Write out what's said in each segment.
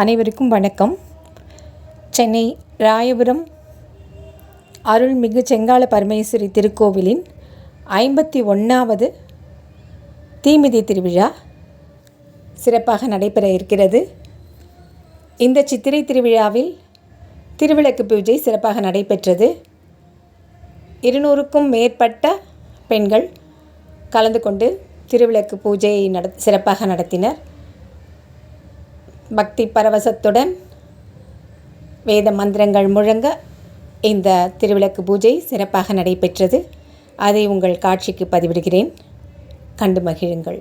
அனைவருக்கும் வணக்கம். சென்னை ராயபுரம் அருள்மிகு செங்கால பரமேஸ்வரி திருக்கோவிலின் ஐம்பத்தி ஒன்றாவது தீமிதி திருவிழா சிறப்பாக நடைபெற இருக்கிறது. இந்த சித்திரை திருவிழாவில் திருவிளக்கு பூஜை சிறப்பாக நடைபெற்றது. இருநூறுக்கும் மேற்பட்ட பெண்கள் கலந்து கொண்டு திருவிளக்கு பூஜையை நட சிறப்பாக நடத்தினர். பக்தி பரவசத்துடன் வேத மந்திரங்கள் முழங்க இந்த திருவிளக்கு பூஜை சிறப்பாக நடைபெற்றது. அதை உங்கள் காட்சிக்கு பதிவிடுகிறேன். கண்டு மகிழுங்கள்.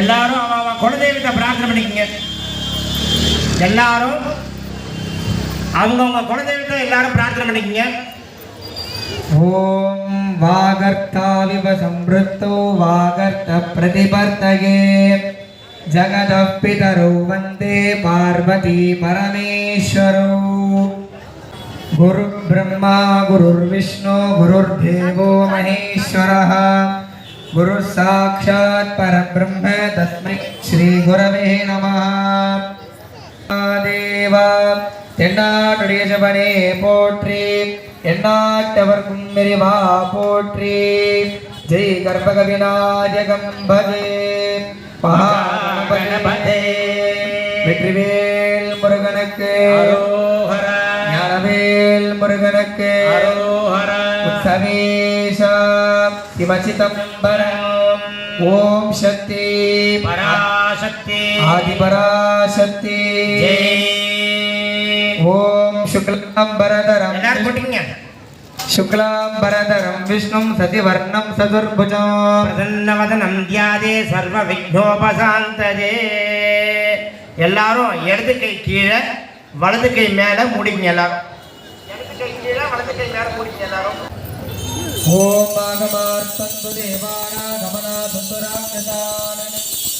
எல்லாரும் குலதெய்வத்தை பிரார்த்தனை பண்ணிக்கங்க. எல்லாரும் அவங்கவுங்க குலதெய்வத்தை எல்லாரும் பிரார்த்தனை பண்ணிக்கங்க. ॐ वागर्ताविव संवृत्तो वागर्तप्रतिपर्तये जगतः पितरौ वन्दे पार्वती परमेश्वरौ गुरुर्ब्रह्मा गुरुर्विष्णु गुरुर्देवो महेश्वरः गुरुः साक्षात् परब्रह्म तस्मै श्रीगुरवे नमः தேவா தென்னாட்டுடைய ஜபனே போற்றி. எண்ணாட்டவர்க்கும் மெரிவா போற்றி. ஜெய் கர்ப்பக விநாயகம் பஜே மகாகணபதே வெற்றிவேல் முருகனுக்கு. ஞானவேல் முருகனுக்கு. உற்சவேஷா சிவசிதம்பரம் ஓம் சக்தி. பராசக்தி. ஆதிபராசக்தி. ஜெய். சுக்லாம்பரதரம் விஷ்ணும் சதிவர்ணம் சதுர்புஜம் பிரசன்னவதனம் தியாதே சர்வ விக்னோபசாந்ததே எல்லாரும் இடது கை கீழே வலது கை மேல முடிங்க எல்லாரும். இடது கை கீழே வலது கை மேல முடிங்க எல்லாரும். ஓம் ஆகமார்த்தந்து தேவானா கமனா சுந்தராக்ஷதான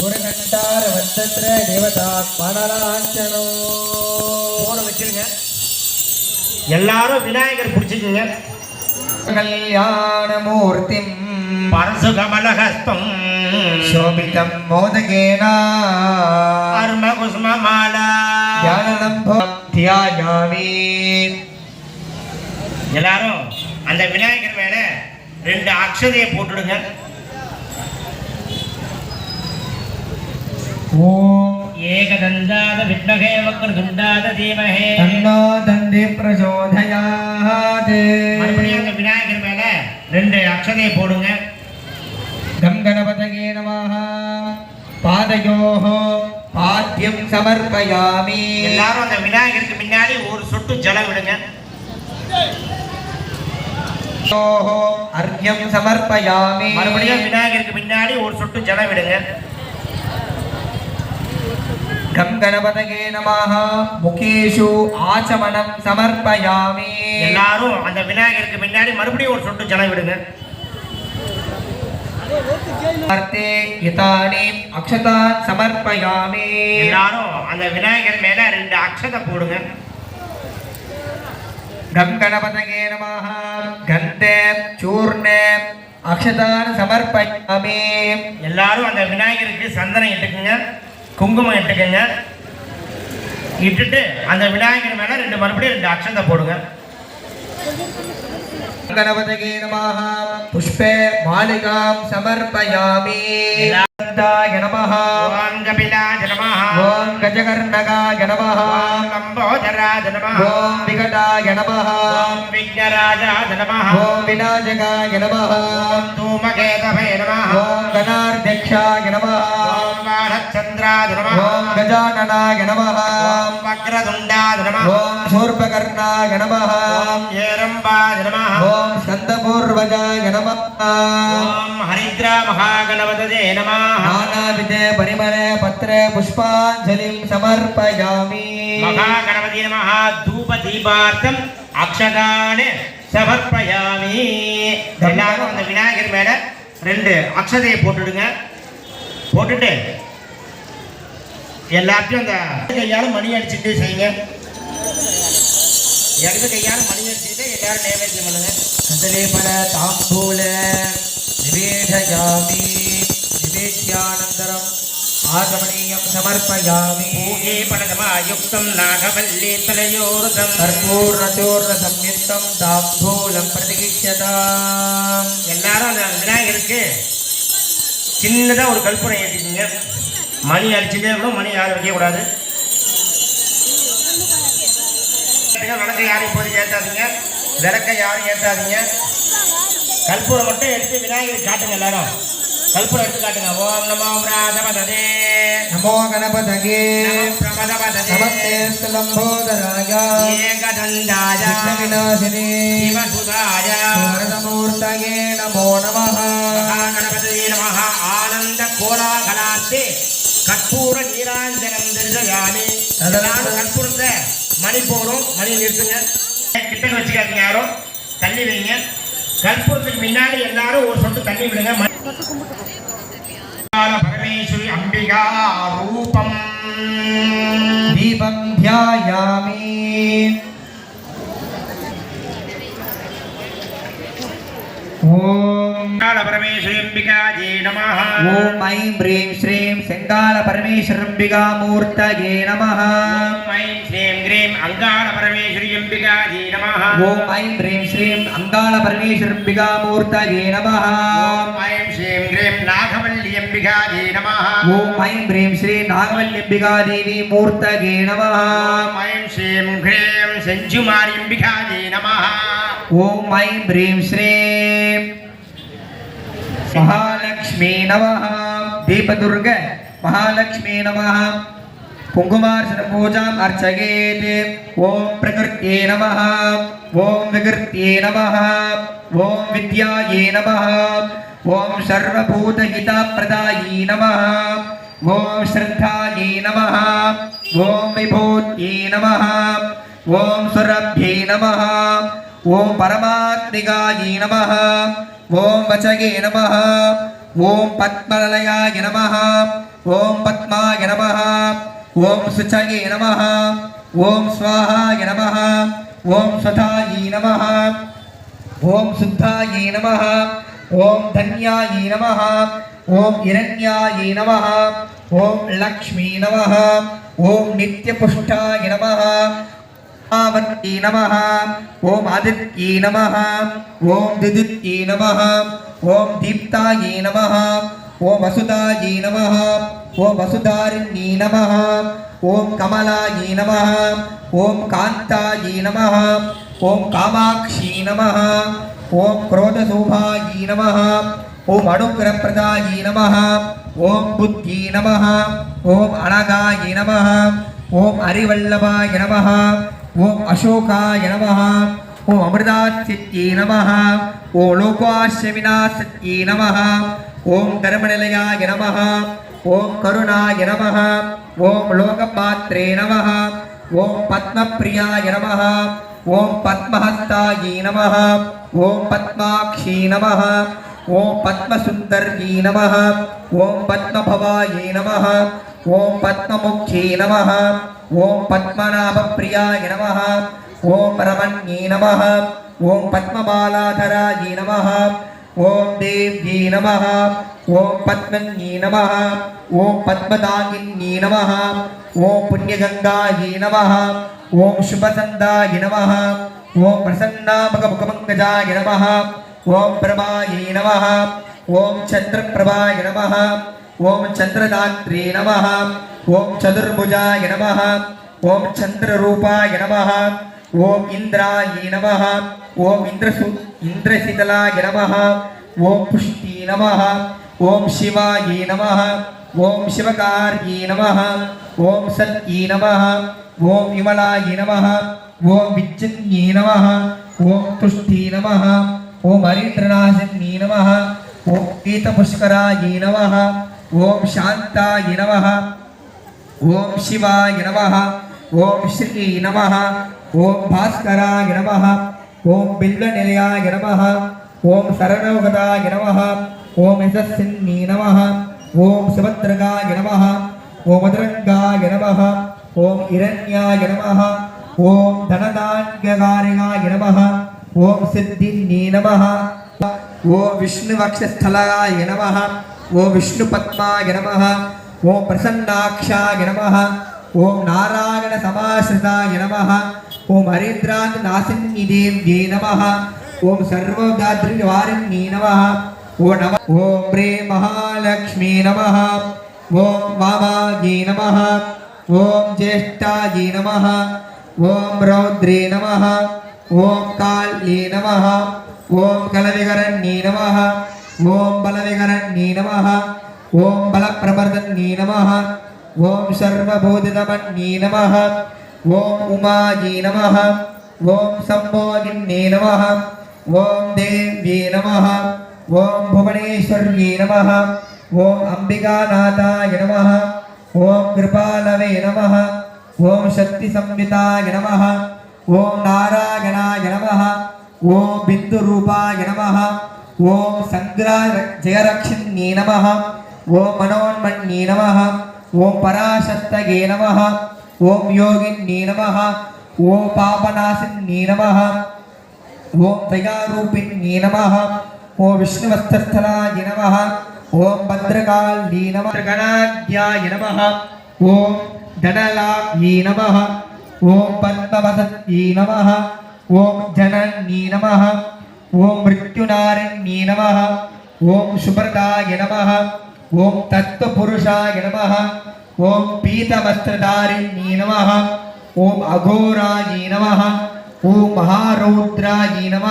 குருகண்டார வந்தத்ர தேவதா மனலாஞ்சனோ போன வச்சிருங்க. எல்லாரும் விநாயகர் பிடிச்சிக்கோங்க. கல்யாணமூர்த்தி பரசுகமலஹஸ்தம். சோபிதம் மோதகேனா. அரும குஸ்மமாலா தியாயாமி. எல்லாரும் அந்த விநாயகர் மேல ரெண்டு அக்ஷதையை போட்டுடுங்க. ஓம் ஏகதந்தாத வித்மகே வக்ரதுண்டாத தீமகே தன்னோ பிரச்சோதி பிரச்சோதயாது மறுபடியும் அந்த விநாயகர் மேல ரெண்டு அக்ஷதையை போடுங்க. கம் கணபதகே நமாக பாதையோஹோ சமர்ப்பயாமி. எல்லாரும் அந்த விநாயகருக்கு முன்னாடி ஒரு சொட்டு ஜலம் விடுங்க. அர்க்யம் சமர்ப்பயாமி. மறுபடியும் விநாயகருக்கு பின்னாடி ஒரு சொட்டு ஜலம் விடுங்க. கங்கணபதகே நமாக முகேஷு ஆச்சமனம் சமர்ப்பயாமி எல்லாரும் அந்த விநாயகருக்கு முன்னாடி மறுபடியும் ஒரு சொட்டு ஜலம் விடுங்க. சமர்ப்பயாமி। எல்லாரும் அந்த விநாயகர் மேல ரெண்டு அக்ஷதை போடுங்க. கங்கணபதகே நமாக கந்தே சூர்ணே அக்ஷதான் சமர்ப்பயாமி எல்லாரும் அந்த விநாயகருக்கு சந்தனம் எடுக்குங்க குங்குமம் இட்டுக்கங்க. இட்டுட்டு அந்த விநாயகர் மேலே ரெண்டு மறுபடியும் ரெண்டு அக்ஷந்தை போடுங்க. புஷ்பே மாலிகாம் சமர்ப்பயாமி. நந்தாய நமஹ. ஓம் கபிலாய நமஹ. ஓம் கஜகர்ணகாய நமஹ. ஓம் லம்போதராய நமஹ. ஓம் விகடாய நமஹ. ஓம் விக்னராஜாய நமஹ. ஓம் விநாயகாய நமஹ. ஓம் தூமகேதவே நமஹ. ஓம் கஜானனாய நமஹ. ஓம் வக்ரதுண்டாய நமஹ ஓம் சூர்பகர்ணாய நமஹ. ஓம் ஏரம்பாய நமஹ. ஹரித்ரா மகாகணபததே நமஹ ஆனாவிதே பரிமலே பத்ரே புஷ்பாஞ்சலிம் சமர்ப்பயாமி மகாகணபதி நமஹ தூப தீபார்த்தம் அக்ஷதானே சமர்ப்பயாமி எல்லாரும் அந்த விநாயகர் மேல ரெண்டு அக்ஷதையை போட்டுடுங்க. போட்டுட்டு எல்லாத்தையும் அந்த கையாலும் மணி அடிச்சுட்டு செய்யுங்க. இடது கையால் மணி அடிச்சுட்டு எல்லாரும் நேவேத்தியம் பண்ணுங்க. சந்தலேபன தாம்பூல நிவேதயாமி நிவேத்தியானந்தரம் ஆகமனீயம் சமர்ப்பயாமி. பூகே பணதமாயுக்தம் நாகவல்லி தலையோரதம். கர்பூர்ணச்சோர்ண சம்யுக்தம் தாம்பூலம் பிரதிகிஷதாம் எல்லாரும் அந்த விநாயகருக்கு சின்னதாக ஒரு கல்பனை ஏற்றிக்கிங்க மணி அடிச்சுட்டே இருக்கணும் மணி யாரும் வைக்கக்கூடாது. விளக்க யாரும் இப்போதைக்கு ஏற்றாதீங்க. விளக்க யாரும் ஏற்றாதீங்க. கற்பூரை மட்டும் எடுத்து விநாயகர் காட்டுங்க எல்லாரும். கற்பூரம் எடுத்து காட்டுங்க. ஓம் நமோ ராதபதே நமோ கணபதகே. நமஸ்தேஸ்தலம்போதராய ஏகதண்டாய விநாசினே சிவசுதாய நமோ நம கணபதே நம ஆனந்த கோலாகலாத்தே. கற்பூர நீராஞ்சனம் தெரிஞ்சயாமி அதனால கற்பூரத்தை மணி போகிறோம் மணி நிறுத்துங்க. கிட்ட வச்சுக்காதீங்க யாரும் தள்ளி வைங்க. கற்பூரத்துக்கு முன்னாடி எல்லாரும் ஒரு சொட்டு தண்ணி விடுங்க. பரமேஸ்வரி அம்பிகா ரூபம். தீபம் தியாயாமி. ఓం ఐం హ్రీం శ్రీం శంగాల పరమేశ్వరంబికా మూర్తయే నమ ఐం శ్రీం హ్రీం అంగాల పరమేశ్వరియంబికా నమ. ఓం ఐం హ్రీం శ్రీం అంగాల పరమేశ్వరంబికా మూర్తయే నమ ఐం శ్రీం హ్రీం నాగవల్లియంబికా నమ. ఓం ఐం హ్రీం శ్రీ నాగవల్లింబికా దేవి మూర్తయే నమ. ఐం నమ. ओम ऐं ह्रीं श्रीं। महालक्ष्मी नमः। दीपदुर्ग महालक्ष्मी नमः। कुङ्कुमार्चन पूजाम् अर्चयेत्। ओम प्रकृत्ये नमः। ॐ विकृत्ये नमः। ॐ विद्यायै नमः। ॐ सर्वभूतहितप्रदायी नमः। ॐ श्रद्धायै नमः। ॐ विभूत्यै नमः। ॐ सुरभ्यै नमः। ఓం పరమాత్మికాయ నమ ఓం వచగే నమ ఓం పద్మలయాయ నమ ఓం పద్మాయ నమ ఓం శుచగే నమ ఓం స్వాహాయ నమ ఓం స్వధాయి నమ ఓం శుద్ధాయి నమ ఓం ధన్యాయి నమ ఓం హిరణ్యాయి నమ ఓం లక్ష్మీ నమ ఓం నిత్యపుష్టాయ నమ பத்மாவத்யி நம ஓம் ஆதித்யி நம ஓம் திதித்யி நம ஓம் தீப்தாயி நம ஓம் வசுதாயி நம ஓம் வசுதாரிணி நம ஓம் கமலாயி நம ஓம் காந்தாயி நம ஓம் காமாட்சி நம ஓம் குரோதசோபாயி நம ஓம் அனுகிரப்பிரதாயி நம ஓம் புத்தி நம ஓம் அனகாயி நம ஓம் அறிவல்லபாய நம ॐ अशोकाय नमः ॐ अमृतास्यै नमः ॐ लोकाश्यविनाशत्यै नमः ॐ धर्मनिलयाय नमः ॐ करुणाय नमः ॐ लोकपात्रे नमः ॐ पद्मप्रियाय नमः ॐ पद्महस्तायै नमः ॐ पद्माक्षी नमः ॐ पद्मसुन्दर्यै नमः ॐ पद्मभवायै नमः ओम पद्मी नम ओं पद्मनाभप्रियाय नम ओं रमण्ये नम ओं पद्मबालाधराय नम ओं दी नम ओं पद्मी नम ओं पद्मी नम ओं पुण्यगङ्गायै नम ओं शुभसन्दाय नम ओं प्रसन्नामकमुखमङ्गजाय नम ओं प्रभाय नम ओं चन्द्रप्रभाय नम ఓం చంద్రదాత్రే నమ ఓం చతుర్భుజాయ నమ ఓం చంద్రరూపాయ నమ ఓం ఇంద్రాయ నమ ఓం ఇంద్రసు ఇంద్రశీతలాయ నమ ఓం పుష్టి నమ ఓం శివాయ నమ ఓం శివకార్యే నమ ఓం సత్యే నమ ఓం విమలాయ నమ ఓం విద్యున్యే నమ ఓం తుష్టి నమ ఓం హరీంద్రనాశన్యే నమ ఓం గీతపుష్కరాయ నమ ओम शांताय नमः ओम शिवाय नमः ओम श्री नमः ओम भास्कराय नमः ओम बिल्वनिलयाय नमः ओम शरणोगताय नमः ओम यशस्विन्नी नमः ओम सुभद्रगाय नमः ओम अदरंगाय नमः ओम हिरण्याय नमः ओम धनदान्यकारिणाय नमः ओम सिद्धिन्नी नमः ओम विष्णुवक्षस्थलाय नमः ఓ విష్ణుపద్మాయ నమ ఓ ప్రసన్నాక్షాయ నమ ఓం నారాయణ సమాశ్రితాయ నమ ఓం హరేంద్రాంత నాసిని దేవ్యే నమ ఓం సర్వదాద్రి నివారిణి నమ ఓ నమ ఓం రే మహాలక్ష్మీ నమ ఓం వామాజీ నమ ఓం జ్యేష్ఠాజీ నమ ఓం రౌద్రే నమ ఓం కాళీ నమ ఓం కలవికరణ్యీ నమ ఓం బలవిగరణ్యీ నమ ఓం బలప్రవర్ధన్నీ నమ ఓం సర్వబోధితమణ్యీ నమ ఓం ఉమాజీ నమ ఓం సంబోధిన్యే నమ ఓం దేవ్యే నమ ఓం భువనేశ్వర్యే నమ ఓం అంబికానాథాయ నమ ఓం కృపాలవే నమ ఓం శక్తి సంయుతాయ నమ ఓం నారాయణాయ నమ ఓం బిందురూపాయ నమ ஓம் சங்கிரா ஜெயரக்ஷின்யே நம ஓம் மனோன்மன்யே நம ஓம் பராசக்தகே நம ஓம் யோகின்யே நம ஓம் பாபநாசின்யே நம ஓம் தயாரூபிண்யே நம ஓம் விஷ்ணுவஸ்திரஸ்தலாய நம ஓம் பத்ரகால்யே நம கணாத்யாய நம ஓம் தனலாயே நம ஓம் பத்மவசத்யே நம ஓம் ஜனன்யே நம ஓம் மிருத்யுநாரிண்யே நம ஓம் சுபர்தாய நம ஓம் தத்துவபுருஷாய நம ஓம் பீதவஸ்திரதாரிண்யே நம ஓம் அகோராயே நம ஓம் மகாரௌத்ராயே நம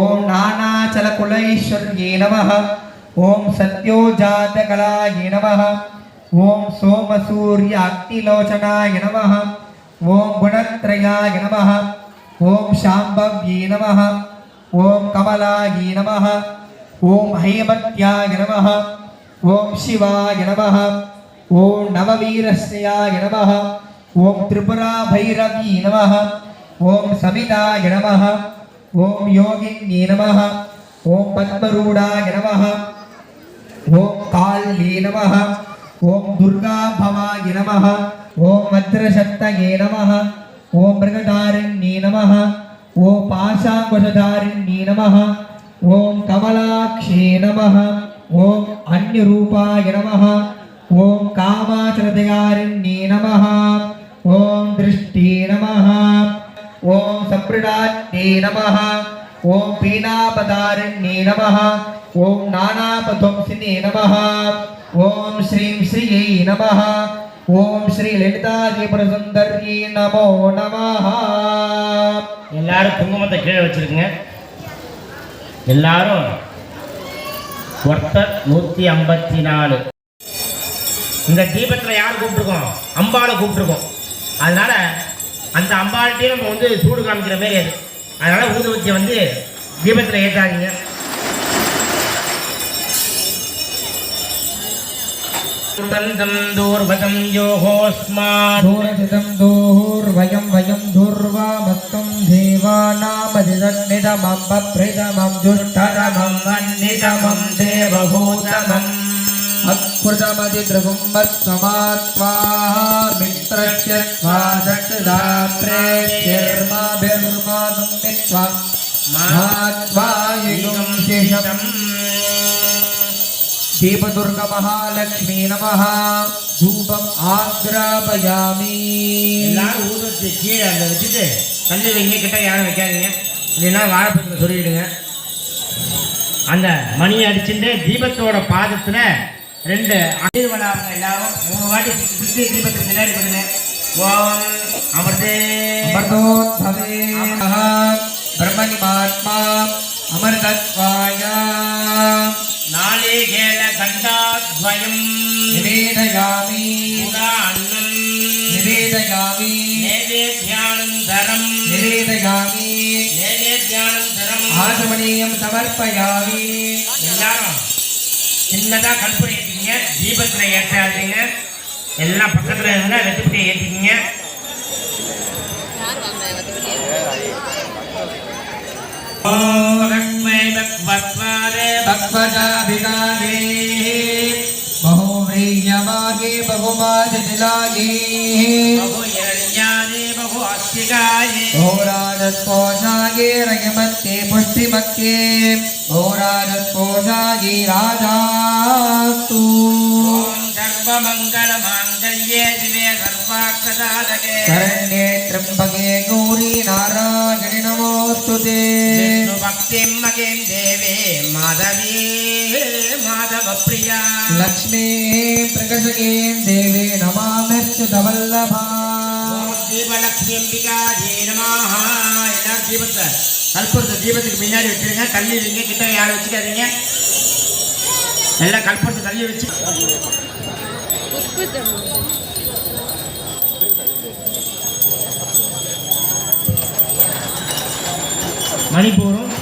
ஓம் நானாச்சலகுலைஸ்வர்யே நம ஓம் சத்யோஜாதகலாய நம ஓம் சோமசூரிய அக்னிலோச்சனாய நம ஓம் குணத்ரயாய நம ஓம் சாம்பவ்யே நம ஓம் கமலாய நம ஓம் ஹைமத்யாய நம ஓம் சிவாய நம ஓம் நவவீரஸ்யாய நம ஓம் திரிபுரா பைரவி நம ஓம் சமிதாய நம ஓம் யோகின்யே நம ஓம் பத்மரூடாய நம ஓம் கால்யே நம ஓம் துர்கா பவாய நம ஓம் வத்ரசக்தயே நம ஓம் மிருகதாரிண்யே நம ओम पाशाकुशधारिणी नम। ओं कमलाक्ष नम। ओं अन्नरूपाय नम। ओं कामाचलधारिणी नम। ओं दृष्टि नम। ओं सप्रदाने नम। ओं पीनापदारिणी नम। ओं नानापध्वंसी नम। ओं श्री श्रिय नम। ओं श्री नमो नमः। எல்லாரும் குங்குமத்தை கீழே வச்சுருக்குங்க. எல்லாரும் ஒருத்தர் நூற்றி ஐம்பத்தி நாலு இந்த தீபத்தில் யார் கூப்பிட்ருக்கோம் அம்பாவை கூப்பிட்டுருக்கோம். அதனால் அந்த அம்பாள்கிட்டையும் நம்ம வந்து சூடு காமிக்கிற மாரி அது. அதனால் ஊதுபத்தியை வந்து தீபத்தில் ஏற்றாதீங்க தந்தம் தூர்வதம் யோகோஸ்மா தூரதிதம் தூர்வயம் வயம் தூர்வாமத் देवानामधिदन्निदमं बभ्रिदमं दुष्टरमं वन्निदमं देवभूतमम् अत्कृतमधिद्रवं मत्समात्वा मित्रस्य स्वादक्षदा प्रेत्यर्माभिर्मादं मित्वा मात्वा युगं शेषम् दीपदुर्ग महालक्ष्मी नमः धूपम् आग्रापयामि கல்லு வைங்க கிட்ட யாரும் வைக்காதீங்க. இல்லைன்னா வாழைப்பழத்தில் சொல்லிவிடுங்க அந்த மணி அடிச்சுட்டு தீபத்தோட பாதத்தில் ரெண்டு அணில் எல்லாரும் மூணு வாட்டி சுற்றி தீபத்துக்கு முன்னாடி பண்ணுங்க ஓம் அமர்தே. அமர்தோத்பவே பிரம்மணிமாத்மா அமர்தத்வாய. நாளிகேல கண்டாத்வயம். நிவேதயாமி. புரா அன்னம். நிவேதயாமி. நிவேதயாமி நைவேத்தியானம் தரம் ஆசமணியம் சமர்ப்பயாமி. எல்லாரும் சின்னதா கற்பூரம் ஏற்றிக்கிங்க தீபத்தில் ஏற்றாதீங்க. எல்லாம் பக்கத்தில் இருந்தா வெத்துப்பட்டியை ஏற்றிக்கிங்க பக்வஜாபிதாதே பகோ பிரியமாகி பகுமாதிலாகி பகுயஞ்ஞானி रयमत्ते पुष्टिमत्ते। बहुराजस्पोषागे राजास्तु सर्वमङ्गलमाङ्गल्ये दिवे सर्वार्थसाधके शरण्ये त्र्यम्बके गौरी नारायणि नमोऽस्तु ते। विष्णुभक्तिं मकीं देवे माधवी माधवप्रिया। लक्ष्मी प्रकशके देवी नमामिर्च्युतवल्लभा தீபலட்சுமிம்பிகாஜே நமஹ எல்லாரும் தீபத்தை கற்பூரத்தை தீபத்துக்கு பின்னாடி வச்சிருங்க தள்ளி வைங்க கிட்ட யாரும் வச்சுக்காதீங்க எல்லாம் கற்பூரத்தை தள்ளி வச்சு மணிப்பூரும்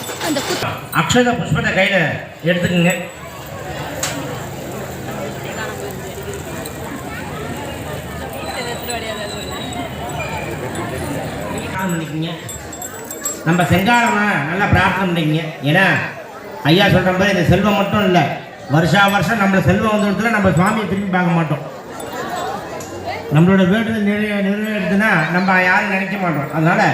அக்ஷத புஷ்பத்தை கையில் எடுத்துக்கோங்க பிரார்த்தனை பண்ணிக்கங்க நம்ம செங்காலமா நல்லா பிரார்த்தனை பண்ணிங்க ஏன்னா ஐயா சொல்கிற மாதிரி இந்த செல்வம் மட்டும் இல்லை. வருஷா வருஷம் நம்மளை செல்வம் வந்த இடத்துல நம்ம சுவாமியை திரும்பி பார்க்க மாட்டோம். நம்மளோட வேண்டுதல் நிறைவே நிறைவேறுதுன்னா நம்ம யாரும் நினைக்க மாட்டோம். அதனால்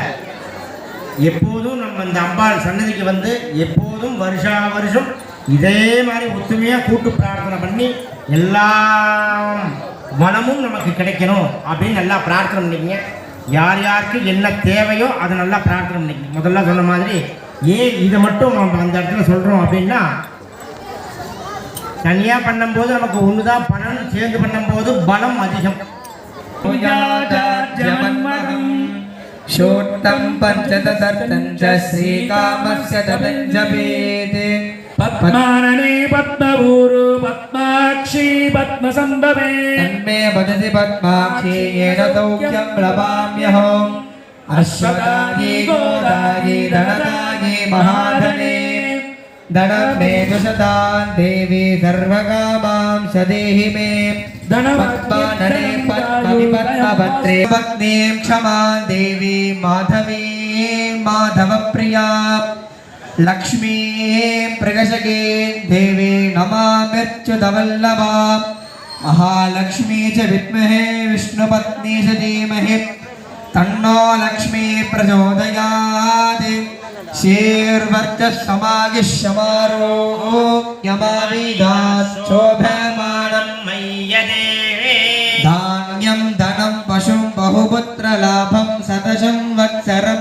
எப்போதும் நம்ம இந்த அம்பாள் சன்னதிக்கு வந்து எப்போதும் வருஷா வருஷம் இதே மாதிரி ஒத்துமையாக கூட்டு பிரார்த்தனை பண்ணி எல்லா வளமும் நமக்கு கிடைக்கணும் அப்படின்னு நல்லா பிரார்த்தனை பண்ணிக்கங்க. யார் யாருக்கு என்ன தேவையோ அதை நல்லா பிரார்த்தனை பண்ணிக்கங்க முதல்ல சொன்ன மாதிரி ஏன் இதை மட்டும் நம்ம அந்த இடத்துல சொல்கிறோம் அப்படின்னா தனியாக பண்ணும்போது நமக்கு ஒன்று தான் பலன் சேர்ந்து பண்ணும்போது பலம் அதிகம் पूजाजाज्यमन्महम् शोत्तं पञ्चतदर्थं च श्रीकामस्य तदञ्जपेत् पद्मानने पद्मभूरु, पद्माक्षी पद्मसन्दमे तन्मे वदति पद्माक्षी, येन सौख्यं लभाम्यहम् अश्वदाये गोदाये धनदाये महाधने। धनं मे दुशतान् देवी सर्वकामां सदेहि मे। पद्मानने पद्मविपद्मभद्रे पत्नीं क्षमा देवी माधवी, माधवप्रिया। లక్ష్మీ ప్రగశకే దేవే నమామిర్చుతవల్లభా మహాలక్ష్మీ చ విద్మహే విష్ణుపత్ని చ ధీమహి. తన్నో లక్ష్మీ ప్రచోదయాత్. శీర్వర్గ సమాగిశమారోగ్యమావిదాశోభమానం మయ్యదే ధాన్యం ధనం పశుం బహుపుత్రలాభం సతశం వత్సరం.